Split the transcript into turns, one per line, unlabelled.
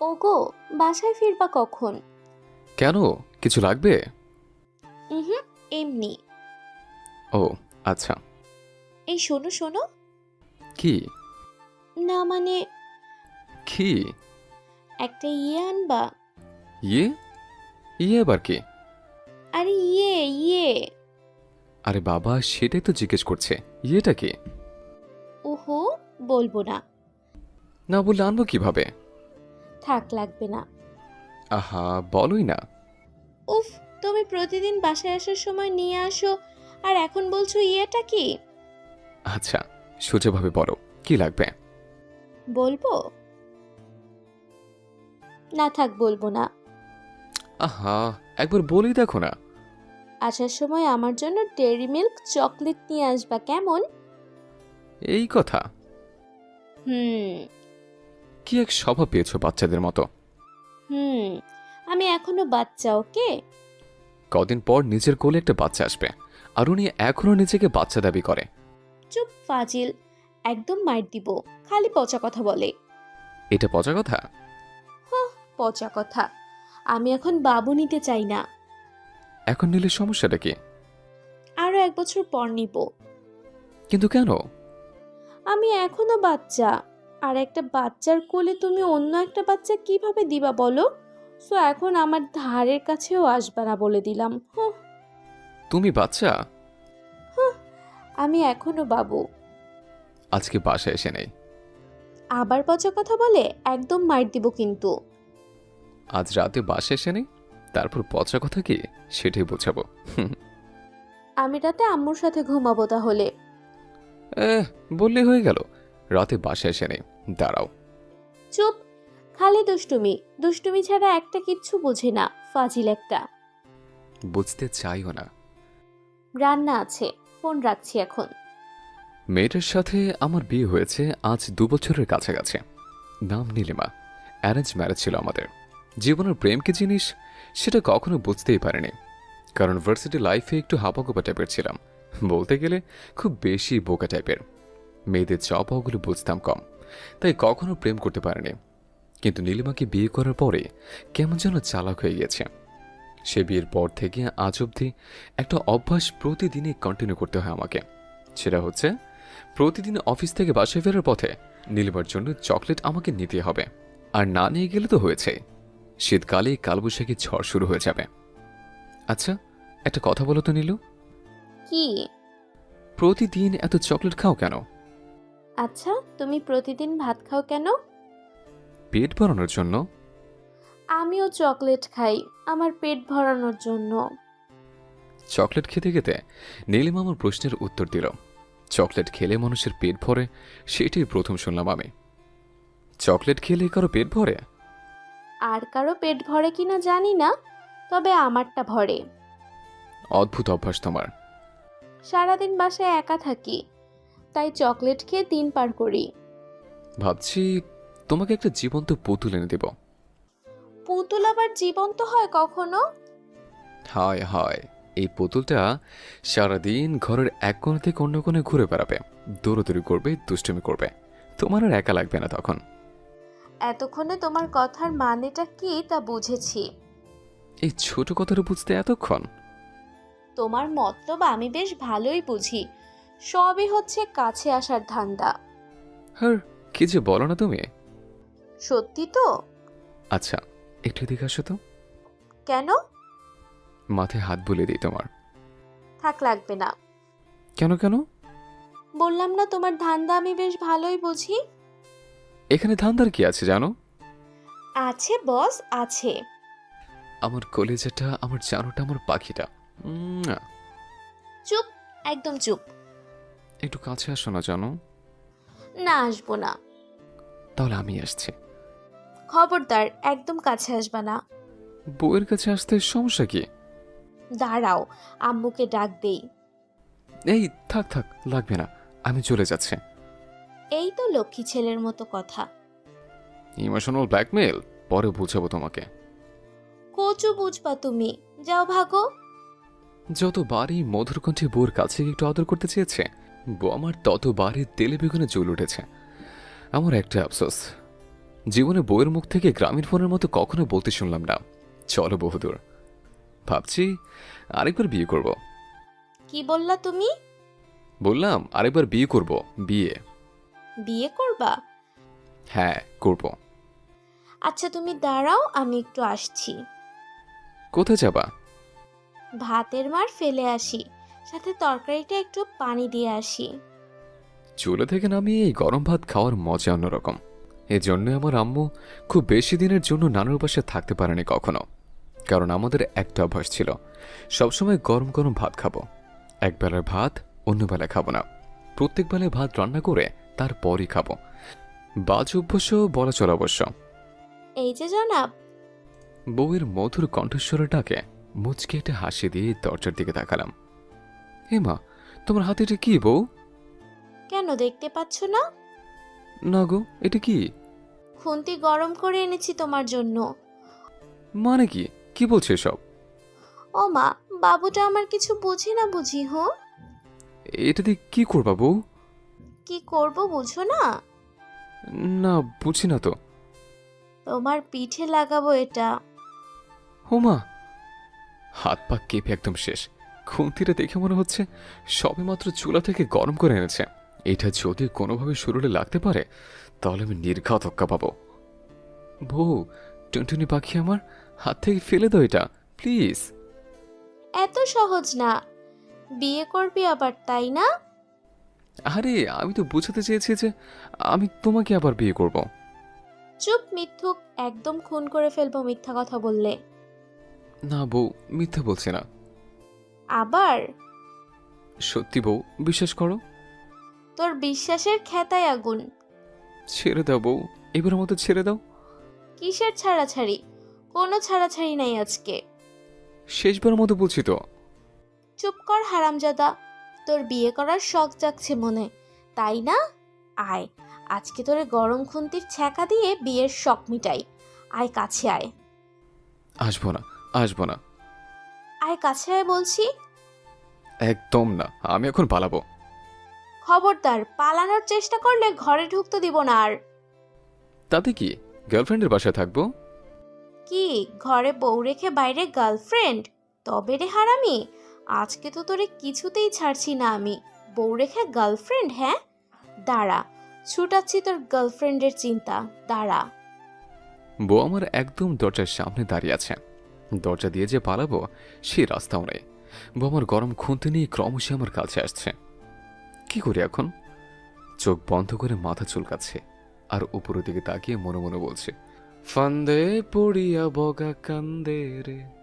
ওগো বাসায় ফিরবা কখন?
কেন? কিছু লাগবে?
হুম এমনি।
ও আচ্ছা।
এই শোনো শোনো।
কি?
না মানে
কি?
একটা ইয়ে আনবা।
ইয়ে? ইয়ে আবার কি?
আরে ইয়ে ইয়ে।
আরে বাবা সেটাই তো জিজ্ঞেস করছে। ইয়েটা কি?
ওহো বলব না।
না বললে আনব কীভাবে?
থাক লাগবে না।
আহা বলোই না।
উফ তুমি প্রতিদিন বাসায় আসার সময় নিয়ে আসো আর এখন বলছো ইয়েটা কি?
আচ্ছা সোজাভাবে বলো কি লাগবে?
বলব? না থাক বলব না।
আহা একবার বলেই দেখো না।
আসার সময় আমার জন্য ডেয়ারি মিল্ক চকলেট নিয়ে আসবা কেমন?
এই কথা।
হুম।
কি এক স্বভাব পেয়েছ বাচ্চাদের মতো?
হুম আমি এখনও বাচ্চা ওকে?
কদিন পর নিজের কোলে একটা বাচ্চা আসবে আর উনি এখনও নিজেকে বাচ্চা দাবি করে।
চুপ ফাজিল। একদম মার দিব খালি পচা কথা বলে।
এটা পচা কথা?
পচা কথা। আমি এখন বাবু নিতে চাই না।
এখন নিলে সমস্যাটা কি?
আরও এক বছর পর নিব।
কিন্তু কেন?
আমি এখনও বাচ্চা। আর একটা বাচ্চার কোলে তুমি অন্য একটা বাচ্চা কীভাবে দিবা বলো? সো এখন আমার ধারের কাছেও আসবে না বলে দিলাম। হুঁ,
তুমি বাচ্চা?
আমি এখনও বাবু।
আজকে বাসায় এসে নেই।
আবার পচা কথা বলে? একদম মার দিব কিন্তু।
আজ রাতে বাসায় এসে নেই? তারপর পচা কথা কি? সেটাই বোঝাবো।
আমি রাতে আম্মুর সাথে ঘুমাবো তাহলে।
এহ, বললে হয়ে গেল। রাতে বাসায় এসে নেই। দাঁড়াও।
চুপ। খালি দুষ্টুমি। দুষ্টুমি ছাড়া একটা কিচ্ছু বোঝে না ফাজিল একটা।
বুঝতে চাইও না।
রান্না আছে ফোন রাখছি এখন।
মেয়েটার সাথে আমার বিয়ে হয়েছে আজ দু বছরের কাছাকাছি। নাম নীলিমা। অ্যারেঞ্জ ম্যারেজ ছিল আমাদের। জীবনের প্রেম কি জিনিস সেটা কখনো বুঝতেই পারিনি। কারণ ভার্সিটি লাইফে একটু হাপাকোপা টাইপের ছিলাম। বলতে গেলে খুব বেশি বোকা টাইপের মেয়েদের চাপাগুলো বুঝতাম কম তাই কখনো প্রেম করতে পারেনি। কিন্তু নীলিমাকে বিয়ে করার পরে কেমন যেন চালাক হয়ে গেছে। সে বিয়ের পর থেকে আজ অবধি একটা অভ্যাস প্রতিদিনই কন্টিনিউ করতে হয় আমাকে। সেটা হচ্ছে প্রতিদিন অফিস থেকে বাসায় ফেরার পথে নীলিমার জন্য চকলেট আমাকে নিতে হবে। আর না নিয়ে গেলে তো হয়েছে। শীতকালে কালবৈশাখী ঝড় শুরু হয়ে যাবে। আচ্ছা একটা কথা বলো তো নীলু।
কি?
প্রতিদিন এত চকলেট খাও কেন?
আচ্ছা তুমি প্রতিদিন ভাত খাও কেন?
পেট ভরানোর জন্য?
আমিও চকলেট খাই আমার পেট ভরানোর জন্য।
চকলেট খেতে খেতে নীলিমা আমার প্রশ্নের উত্তর দিল। চকলেট খেলে মানুষের পেট ভরে সেটাই প্রথম শুনলাম আমি। চকলেট খেলে কারও পেট ভরে?
আর কারও পেট ভরে কিনা জানি না তবে আমারটা ভরে।
অদ্ভুত অভ্যাস তোমার।
সারাদিন বাসায় একা থাকি তাই চকলেট খেয়ে দিন পার করি।
ভাবছি তোমাকে একটা জীবন্ত পুতুল এনে দেব।
পুতুল আবার জীবন্ত হয় কখনো?
হায় হায় এই পুতুলটা সারাদিন ঘরের এক কোণে থেকে অন্য কোণে ঘুরে বেড়াবে। দৌড়দৌড়ি করবে দুষ্টুমি করবে। তোমার আর একা লাগবে না তখন।
এতক্ষণে তোমার কথার মানেটা কি তা বুঝেছি।
এই ছোট কথাটা বুঝতে এতক্ষণ?
তোমার মতলব আমি বেশ ভালোই বুঝি। সবই হচ্ছে কাছে আসার ধান্দা।
হ্যাঁ কি যে বলো না তুমি?
সত্যি তো?
আচ্ছা একটু এদিকে আসো তো।
কেন?
মাথায় হাত বুলিয়ে দিই তোমার।
থাক লাগবে না।
কেন কেন?
বললাম না তোমার ধান্দা আমি বেশ ভালোই বুঝি।
এখানে ধান্দার কি আছে জানো?
আছে বস আছে।
আমার কলেজাটা আমার জানোটা আমার পাখিটা। উম, আহ,
চুপ একদম চুপ।
একটু কাছে আসো না জানো।
না আসব না।
তাহলে আমি আসছি।
খবরদার একদম কাছে আসবা না।
বউয়ের কাছে আসতে সমস্যা কি?
দাঁড়াও আম্মুকে ডাক দেই।
এই থাক থাক লাগবে না আমি চলে যাচ্ছি।
এই তো লক্ষ্মী ছেলের মতো কথা।
ইমোশনাল ব্ল্যাকমেল পরে বুঝাবো তোমাকে।
কচু বুঝবা তুমি যাও ভাগো।
যতবারই মধুর কণ্ঠে বউর কাছে একটু আদর করতে চেয়েছে বউ আমার ততবারই তেলে বেগুনে জ্বল উঠেছে। আমার একটা আফসোস। জীবনে বইয়ের মুখ থেকে গ্রামীণ ফোনের মতো কখনো বলতে শুনলাম না। চলো বহুদূর। ভাবছি আরেকবার বিয়ে করব।
কি বললা তুমি?
বললাম আরেকবার বিয়ে করব বিয়ে।
বিয়ে করবা?
হ্যাঁ করব।
আচ্ছা তুমি দাঁড়াও আমি একটু আসছি।
কোথায় যাবা?
ভাতের মার ফেলে আসি। সাথে তরকারিটা একটু পানি দিয়ে আসি।
চুলো থেকে নামিয়ে এই গরম ভাত খাওয়ার মজা অন্যরকম। এজন্য আমার আম্মু খুব বেশি দিনের জন্য নানুর বাসায় থাকতে পারেনি কখনো। কারণ আমাদের একটা অভ্যাস ছিল সবসময় গরম গরম ভাত খাব। এক বেলার ভাত অন্য বেলায় খাব না। প্রত্যেক বেলায় ভাত রান্না করে তারপরই খাব। বাজ অভ্যাস বলা চলা অবশ্য।
এই যে জনাব।
বউয়ের মধুর কণ্ঠস্বরের ডাকে মুচকে একটা হাসি দিয়ে দরজার দিকে তাকালাম। হে মা তোমার হাতে এটা কি বউ?
কেন দেখতে পাচ্ছ না?
না গো এটা কি?
খুন্তি গরম করে এনেছি তোমার জন্য।
মানে কি? কি বলছে এসব?
ও মা বাবুটা আমার কিছু বুঝি না বুঝি হো?
এটা দিয়ে কি করবা বউ?
কি করব বুঝো না?
না বুঝি না তো।
তোমার পিঠে লাগাবো এটা।
হোমা হাত পা কেঁপে একদম শেষ। খুন্তিটা দেখে মনে হচ্ছে সবেমাত্র চুলা থেকে গরম করে এনেছে। এটা যদি কোনোভাবে শরীরে লাগতে পারে তাহলে আমি নির্ঘাত হক্কা পাবো। বউ টুনটুনি পাখি আমার হাত থেকে ফেলে দাও এটা প্লিজ।
এত সহজ না। বিয়ে করবি আবার তাই না?
আরে আমি তো বুঝাতে চেয়েছি যে আমি তোমাকে আবার বিয়ে করব।
চুপ মিথ্যুক একদম খুন করে ফেলব মিথ্যা কথা বললে।
না বউ মিথ্যা বলছে না।
আবার?
সত্যি বউ বিশ্বাস করো।
তোর বিশ্বাসের খেতায় আগুন।
ছেড়ে দাও বউ এবার মতো ছেড়ে দাও।
কিসের ছাড়াছাড়ি? কোনো ছাড়াছাড়ি নাই আজকে।
শেষবার মতো বলছি তো।
চুপ কর হারামজাদা তোর বিয়ে করার শখ জাগছে মনে তাই না? আয় আজকে তোরে গরম খুন্তির ছ্যাঁকা দিয়ে বিয়ের শখ মিটাই। আয় কাছে আয়।
আসব না আসব না।
আয় কাছে আয় বলছি।
একদম না আমি এখন পালাবো।
খবরদার পালানোর চেষ্টা করলে ঘরে ঢুকতে দিব না আর।
তাতে কি? গার্লফ্রেন্ডের বাসায় থাকব?
কি? ঘরে বউ রেখে বাইরে গার্লফ্রেন্ড তবে রে হারামি আজকে তো তোরে কিছুতেই ছাড়ছি না আমি। বউ রেখে গার্লফ্রেন্ড হ্যাঁ? দাঁড়া ছুটাচ্ছি তোর গার্লফ্রেন্ডের চিন্তা দাঁড়া।
বউ আমার একদম দরজার সামনে দাঁড়িয়ে আছে। দরজা দিয়ে যে পালাবো সেই রাস্তাও নেই। বোমার গরম খুঁতে নিয়ে ক্রমশই আমার কাছে আসছে। কি করি এখন? চোখ বন্ধ করে মাথা চুলকাচ্ছে আর উপরের দিকে তাকিয়ে মনে মনে বলছে, ফান্দে পড়িয়া বগা কান্দে রে।